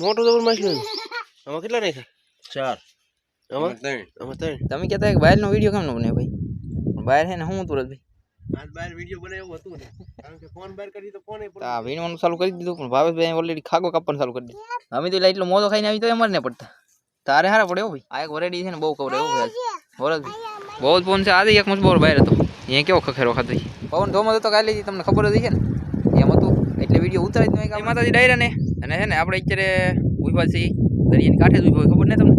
મોટું જબર માછલું આમાં કેટલા નાખ્યા? ચાર. આમાં? ત્રણ. આમાં ત્રણ. તમે કહેતા કે બહારનો વીડિયો કેમ ન બને ભાઈ? બહાર હે ને હું તુરત ભાઈ? આજ બહાર વીડિયો હતું ને. કારણ કે ફોન બહાર કરી તો ફોન તો આ વીણવાનું ચાલુ કરી દીધું પણ ભાવેશભાઈ ઓલરેડી ખાગો કાપવાનું ચાલુ કરી દીધું. અમે તો એટલો મોજો ખાઈને આવી તો એમ જ ને પડતા. તારે હારા પડે ભાઈ? આ એક વરેડી છે ને બહુ કવરે એવું ભાઈ. વરસ બહુ જ પવન છે. આજે એક મસ્ત બોર બહાર હતો. અહીંયા કેવો ખખેરો ખાતો છે. પવન ધોમાં તો કાલે તમને ખબર જ છે ને. એમ હતું એટલે વીડિયો ઉતારી જ નહીં માતાજી ડાયરા ને અને છે ને આપણે અત્યારે ઊભા છીએ દરિયાની કાંઠે જ ઊભા હોય ખબર ને તમને?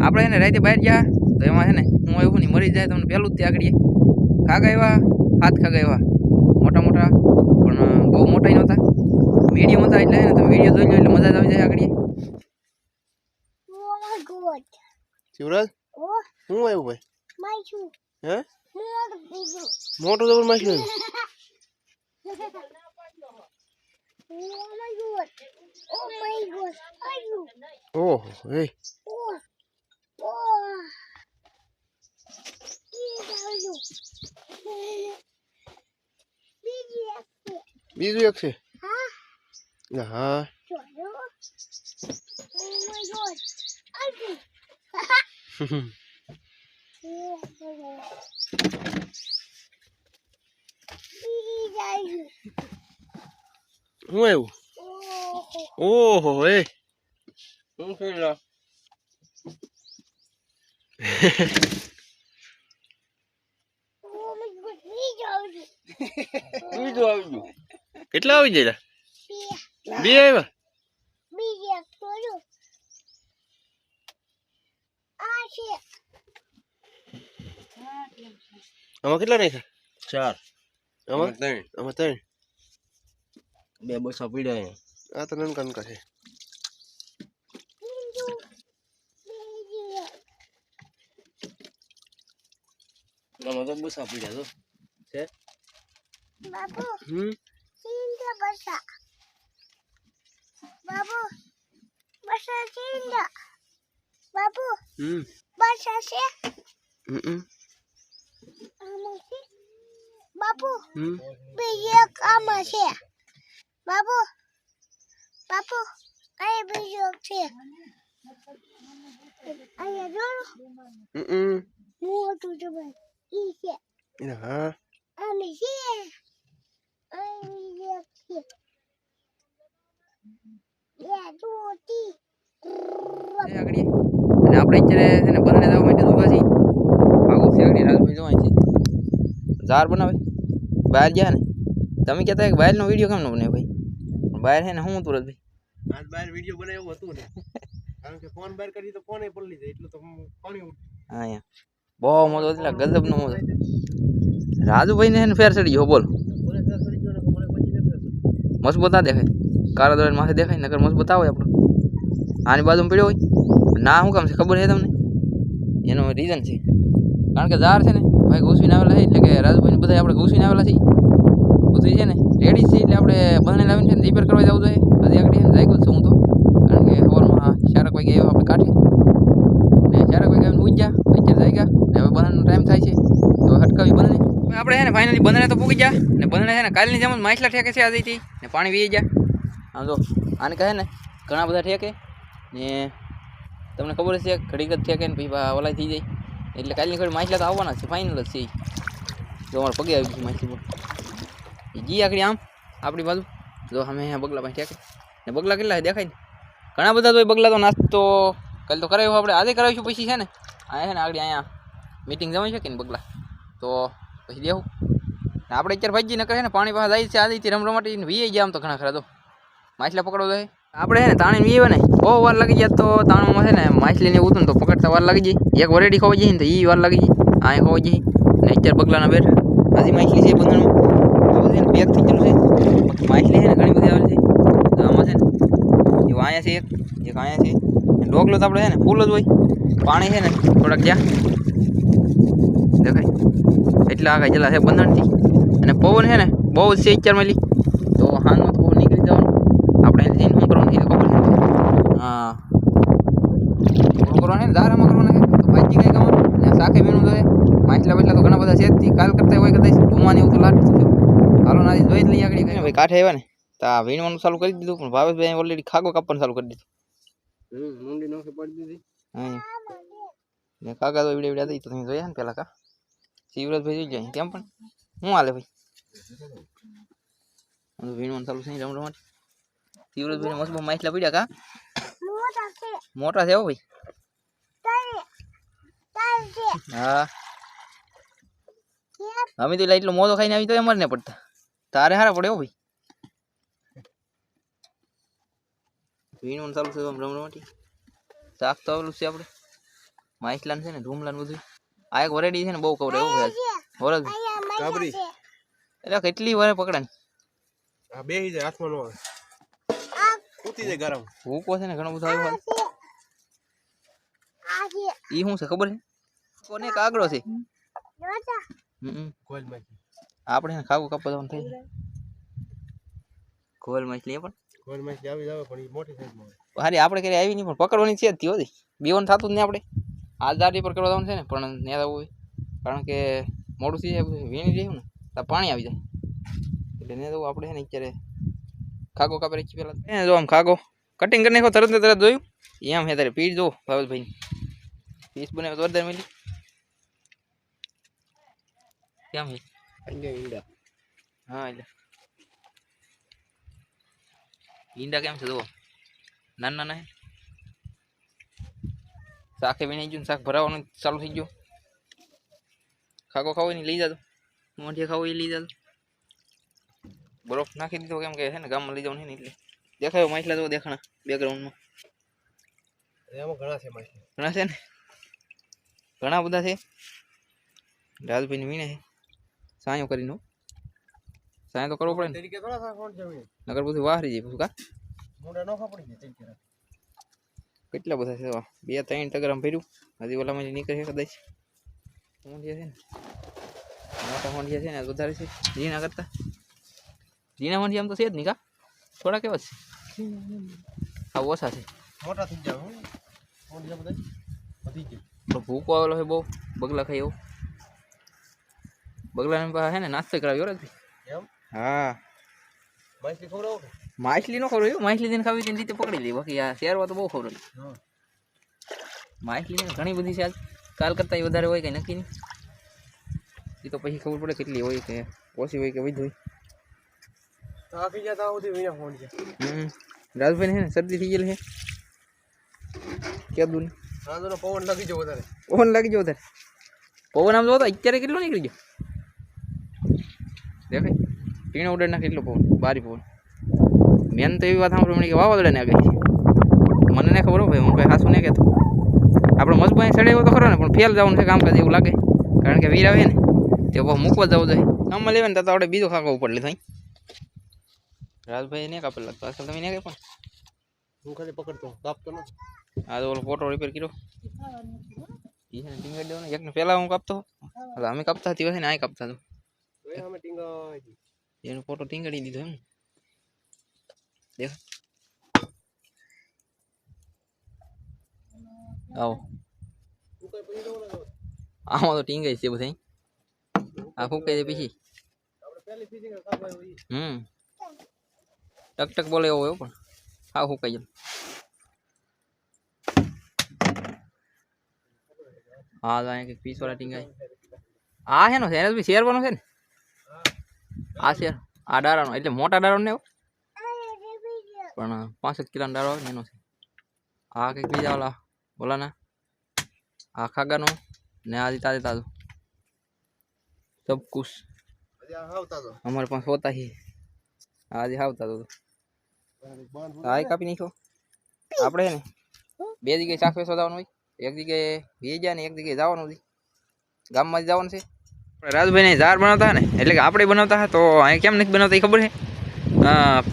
આપણે છે ને રાતે બહાર ગયા તો એમાં છે ને હું એવું નહીં મરી જાય તમને પહેલું જ ત્યાં આગળ ખાગા એવા હાથ ખાગા એવા મોટા મોટા પણ બહુ મોટા નહોતા. વીડિયો હતા એટલે છે ને તમે વીડિયો જોઈ લો એટલે મજા જ આવી જાય આગળ શિવરાજ? શું આવ્યું ભાઈ? હે? મોટું જબર માછલું О май год. О май год. Ого, ей. О. О. Вижу, як. А? Ага. Що. О май год. Ай. Ха-ха. О, ой. Вижу. છે લા? બીજું આવી ગયું કેટલા આવી જાય બે આવ્યા આમાં કેટલા નાખ્યા ચાર આમાં ત્રણ આમાં ત્રણ બે બસા પીડ્યા અહીંયા. આ તો નનકા નનકા છે આમાં તો બસા પીડ્યા તો છે બાબુ હમ ચીંડા બસા બાબુ બસા ચીંડા બાબુ હમ બસા છે હમ આમાં છે બાબુ હમ બીજી એક આમાં છે બાબુ બાબુ અહીં બીજો છે. અહીંયા જો હમ. મોટું જબર ઈ છે. હા. અને છે. એક છે. છે અને આપણે અત્યારે છે ને બંને જવા માટે ઊભા છીએ. છે આગળ રાજભાઈ જવાય છે. ઝાર બનાવે. બહાર ગયા ને. તમે કહેતા કે બહારનો વીડિયો કેમ ન બને ભાઈ? બહાર છે ને હું તુરત ભાઈ આજ બહાર વિડિયો બનાવ્યો હતું ને. કારણ કે ફોન બહાર કરી તો ફોન પડી જાય એટલું તો પાણી હા અહીંયા. બહુ મોટો એટલે ગજબનો મોટો. રાજુભાઈ ને ને ફેર ચડી ગયો બોલ. મજબૂત ના દેખાય. કાળા દોરા માથે દેખાય નકર મજબૂત આવે આપણો. આની બાજુમાં પડ્યો હોય? ના શું કામ છે? ખબર છે તમને? એનો રીઝન છે. કારણ કે ઝાર છે ને ભાઈ ઘૂસીને આવેલા છે એટલે કે રાજુભાઈને બધા આપણે ઘૂસીને આવેલા છે બધું છે ને? રેડી છે એટલે આપણે બધાને લાવીને છે રિપેર કરવા જવું જોઈએ. હજી આગળ છે ને છું હું તો. કારણ કે સવારમાં ચારક વાગે આવ્યો આપણે કાઢી ને ચારક વાગે આવીને ઉઈ ગયા અત્યારે જાગ્યા ને હવે બનાવવાનો ટાઈમ થાય છે. તો હટકાવી બંને આપણે છે ને ફાઇનલી બંધને તો પૂગી ગયા. ને બંધને છે ને કાલની જેમ જ માછલા ઠેકે છે આજથી ને પાણી વી ગયા. આમ તો આને કહે ને ઘણા બધા ઠેકે. ને તમને ખબર છે ઘડીક જ ઠેકે ને પછી ઓલાય થઈ જાય. એટલે કાલની ઘડી માછલા તો આવવાના છે ફાઇનલ જ છે. જો અમારે પગે આવી ગઈ માછલી એ જી આખડી આમ, આપણી બાજુ. જો અમે અહીંયા બગલા પાસે ઠેકે ને બગલા કેટલા છે દેખાય ને? ઘણા બધા તો એ બગલા તો નાસ્તો કાલે તો કરાવ્યું આપણે, આજે કરાવીશું પછી છે ને? અહીંયા છે ને આગળ અહીંયા મીટિંગ જમાઈ શકે ને બગલા? તો પછી દેવું ને આપણે અત્યારે ભાઈજી ન કરે ને પાણી પાસે જાય છે, આદિથી રમ રમાટી વીએ ગયા આમ તો ઘણા ખરા તો. માછલા પકડવા જાય. આપણે છે ને તાણી વીએ ને, બહુ વાર લાગી જાય તો તાણમાં છે ને માછલી ને ઉતું ને તો પકડતા વાર લાગી જાય. એક વરેડી ખવાઈ જાય ને તો એ વાર લાગી જાય. આ ખવાઈ જાય. ને અત્યારે બગલાના બેઠા. હજી માછલી છે બંધનમાં તો બધી પેક થઈ ગયેલું છે. માછલી છે ને, ઘણી બધી આવેલી છે. આમાં છે ને જો અહીંયા છે એક એક અહીંયા છે. ડોગલો તો આપણે છે ને, ફૂલ જ હોય. પાણી છે ને, થોડાક જ્યાં. દેખાય. એટલા આગળ જેલા છે બંધણથી અને પવન છે ને, બહુ જ છે ચાર માલી તો હાલમાં તો પવન નીકળી જવાનું. આપણે એને જઈને શું કરવાનું છે એ ખબર છે. હા. કરવાનું છે દારામાં કરવાના છે. તો તો છે. માછલા બાછલા તો ઘણા બધા છે કાલ કરતા હોય, કદાચ ધુમાને એવું તો લાગતું છે હાલો ના જોઈ જ લઈ આગળ કઈ ભાઈ કાઠે આવ્યા ને? તો આ વીણવાનું ચાલુ કરી દીધું પણ ભાવેશભાઈ ઓલરેડી ખાગો કાપવાનું ચાલુ કરી દીધું. હમ મુંડી નોખી પડી દીધી. હા ને કાકા તો વીડિયો વીડિયો દઈ તો તમે જોયા ને પેલા કા શિવરાજભાઈ જોઈ જાય કેમ પણ? શું હાલે ભાઈ? વીણવાનું ચાલુ છે રમ રમાટ શિવરાજભાઈ મસ્ત માછલા પડ્યા કા? મોટા છે. મોટા છે હો ભાઈ? તારે તારે છે. હા. અમે તો એટલે એટલો મોદો ખાઈને આવી તો અમારે ને પડતા. તારે હારા પડે ભાઈ. વીણવાનું ચાલુ છે આમ રમરમાટી શાક તો આવેલું છે આપણે માઇસલાન છે ને ધૂમલાન બધું આ એક વરેડી છે ને બહુ કવરે એવું ભાઈ વરસ. કાબરી. એટલે કેટલી વરે પકડાની? આ બે જાય હાથમાં નો આવે જાય ગરમ. ભૂકો છે ને ઘણો બધો આવ્યો ઈ શું છે ખબર છે? કોને કાગડો છે? જોતા માછલી આપણે છે ખાવું કાપવા જવાનું થઈ ગોલ માછલી પણ? કોઈલ માછલી આવી જાવે પણ એ મોટી સાઈઝમાં હોય. હારી આપણે ક્યારે આવી નહીં પણ પકડવાની છે જ હતી હોતી. બીવન થતું જ નહીં આપણે. આ દારી પર કરવા જવાનું છે ને પણ ત્યાં જવું હોય. કારણ કે મોડું થઈ જાય વીણી રહ્યું ને તો પાણી આવી જાય. એટલે ને જવું આપણે છે ને અત્યારે ખાગો કાપી રાખી પહેલાં. એને જો આમ ખાગો. કટિંગ કરી નાખો તરત ને તરત જોયું. એમ હે તારે પીસ જો ભાવેશભાઈ પીસ બનાવે તો વધારે મળી કેમ ઈંડા ઈંડા. હા એટલે. ઈંડા કેમ છે જુઓ. નાના નાના શાખે શાકે વીણાઈ ગયું શાક ભરાવાનું ચાલુ થઈ ગયું. ખાકો ખાવો ને લઈ જાતો મોઢિયા ખાવો એ લઈ જાતો બરફ નાખી દીધો કેમ કે છે ને ગામમાં લઈ જવાનું છે ને એટલે. દેખાયો માછલા તો દેખાણા બેકગ્રાઉન્ડમાં એમાં ઘણા છે માછલા. ઘણા છે ને? ઘણા બધા છે. રાજભાઈને વીણે છે. સાયો કરીને. સાયો તો કરવો પડે ને. તરીકે થોડા કોણ છે. નગર બધું વાહરી જાય પછી કા? મોઢા નો ખપડી જાય તરીકે કેટલા બધા છે. બે ત્રણ ટગરામ ભર્યું. હજી ઓલામાં નીકળે છે કદાચ. હોંડિયા છે ને. મોટા હોંડિયા છે ને વધારે છે. ઝીણા કરતા. ઝીણા હોંડિયા આમ તો છે જ નહીં કા? થોડા કેવા છે. આ ઓછા છે. મોટા થઈ જાવ હો. બધા વધી ગયું. ભૂકો આવેલો છે બહુ. બગલા ખાઈ એવો બગલાને પાસે છે ને નાસ્તો કરાવ્યો રે એમ? હા. માછલી ખવડાવો કે? માછલી નો ખબર માછલી તેને ખાવી તેની રીતે પકડી લે. બાકી આ શેરવા તો બહુ ખબર હા. માછલી ને ઘણી બધી છે આજ કાલ કરતાં વધારે હોય કે નક્કી નહીં? એ તો પછી ખબર પડે કેટલી હોય કે ઓછી હોય કે વધુ હોય. તો આખી જાત આ સુધી વીણા ફોન છે. હમ. રાજભાઈ છે ને શરદી થઈ ગયેલી છે કેદું ને. સાંજનો પવન લાગી જાય વધારે. પવન લાગી ગયો વધારે. પવન આમ જોતા અત્યારે કેટલો નીકળી ગયો? દેખાય ટીણો ઉડાડી નાખે એટલો પવન બારી પવન. મેન તો એવી વાત સાંભળવા મળી કે વાવાઝોડાને આગળ છે. મને નહીં ખબર ભાઈ હું કઈ હાસું નહીં કહેતો આપણે મજબૂત સડે એવો તો ખરો ને પણ ફેલ જવાનું છે કામકાજ એવું લાગે. કારણ કે વીર આવે ને તે બહુ મૂકવા જવું જોઈએ. કામમાં લેવે ને તો આપણે બીજો ખાકો ઉપર લીધો રાજભાઈ ને લાગતો. આજકાલ તમે નહીં પણ હું ખાલી પકડતો કાપતો નથી. આ તો ઓલો ફોટો રિપેર કર્યો. ઈ છે ને ટીંગાડી દેવાનો. એકને પહેલાં હું કાપતો. હવે અમે કાપતા હતી ને આ કાપતા હતો ટીંગાઈ. એનો ફોટો ટીંગાડી દીધો એમ દેખ આવો હું આમાં તો ટીંગાઈ છે બધા આ ફૂંકાઈ દે પછી હમ ટક બોલે એવો એવો પણ હા ફૂંકાઈ જાય હા તો અહીંયા કંઈક પીસ વાળા ટીંગાય આ છે ને એને બી શેરવાનો છે ને આ છે આ ડારાનો એટલે મોટા ડારો ને એવો? પણ પાંસઠ કિલોનો ડાળો આવે એનો છે. આ કંઈક બીજા ઓલા ઓલાના આ ખાગાનો ને આ તાજે તાજો. સબ અમારે પાસે હોતા હી. આજે આવતા તો આ કાપી નાખ્યો. આપણે ને બે જગ્યાએ ચાખવે વેચવા હોય. એક જગ્યાએ વેજા ને એક જગ્યાએ જવાનું હોય. ગામમાં જવાનું છે. રાજભાઈને ઝાર બનાવતા ને? એટલે કે આપણે બનાવતા તો અહીં કેમ નથી બનાવતા એ ખબર છે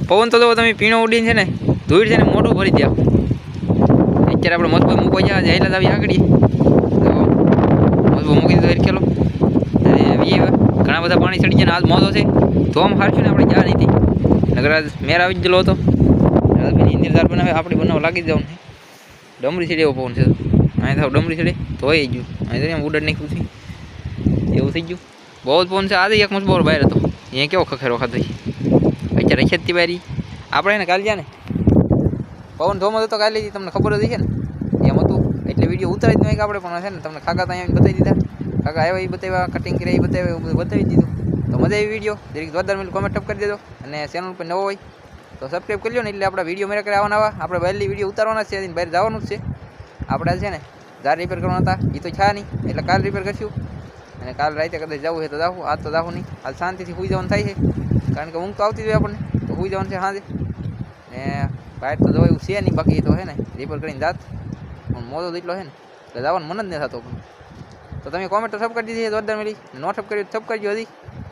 પવન તો તમે પીણો ઉડીને છે ને, ધૂળ છે ને મોઢું ભરી દે અત્યારે આપણે મજબૂત મૂકવા જાય જઈલા જ આવી આગળ. મજબૂત મૂકી દીધો ખેલો ઘણા બધા પાણી ચડી જાય ને, આજ મોજો છે. તો આમ હારશું ને આપણે જા નહીં નગર આજ મેર આવી ગયેલો હતો. રાજભાઈની ઇન્દિરદાર બનાવે, આપણે બનાવવા લાગી જવાનું ડમરી સીડે એવો પવન છે. અહીં થાવ ડમરી સીડે ધોઈ ગયું. અહીં તો એમ ઉડડ એવું થઈ ગયું. બહુ જ પવન છે. આજે એક મસ્ત બહુ બહાર હતો. અહીંયા કેવો ખખેરો ખાતો છે. અત્યારે ખેતી બારી આપણે એને કાલે જાને. પવન ધોમો હતો કાલે તમને ખબર જ છે ને. એમ હતું. એટલે વીડિયો ઉતારી જ નહીં આપણે, પણ છે ને, તમને ખાકા ત્યાં બતાવી દીધા. કાકા આવ્યા એ બતાવ્યા કટિંગ કર્યા એ બતાવ્યા, એવું બધું બતાવી દીધું. તો મજા આવી વીડિયો દરેક જોરદાર મિલ કોમેન્ટ અપ કરી દેજો. અને ચેનલ પર નવો હોય, તો સબસ્ક્રાઈબ કરી લો ને. એટલે આપણા વીડિયો મેરા કરે આવવાના આવા. આપણે બહારલી વીડિયો ઉતારવાના છે. બહાર જવાનું જ છે. આપણે છે ને, ઝાડ રિપેર કરવાના હતા. એ તો છા નહીં. એટલે કાલ રિપેર કરશું. અને કાલ રાતે કદાચ જવું હોય તો જાવું આજ તો જાવું નહીં. હાલ શાંતિથી સુઈ જવાનું થાય છે. કારણ કે ઊંઘ તો આવતી જ હોય આપણને. તો સુઈ જવાનું છે સાંજે. ને બહાર તો દવા એવું છે નહીં, બાકી તો છે ને રિપેર કરીને જાત. પણ મોજો એટલો છે ને. એટલે જવાનું મન જ નહીં થતો પણ તો તમે કોમેન્ટ તો સબ કરી દીધી છે, જોરદાર મળી. નો સબ કર્યું સબ કરજો હજી.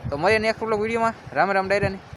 તો મળીએ નેક્સ્ટ વિડીયોમાં. રામ રામ ડાયરાને.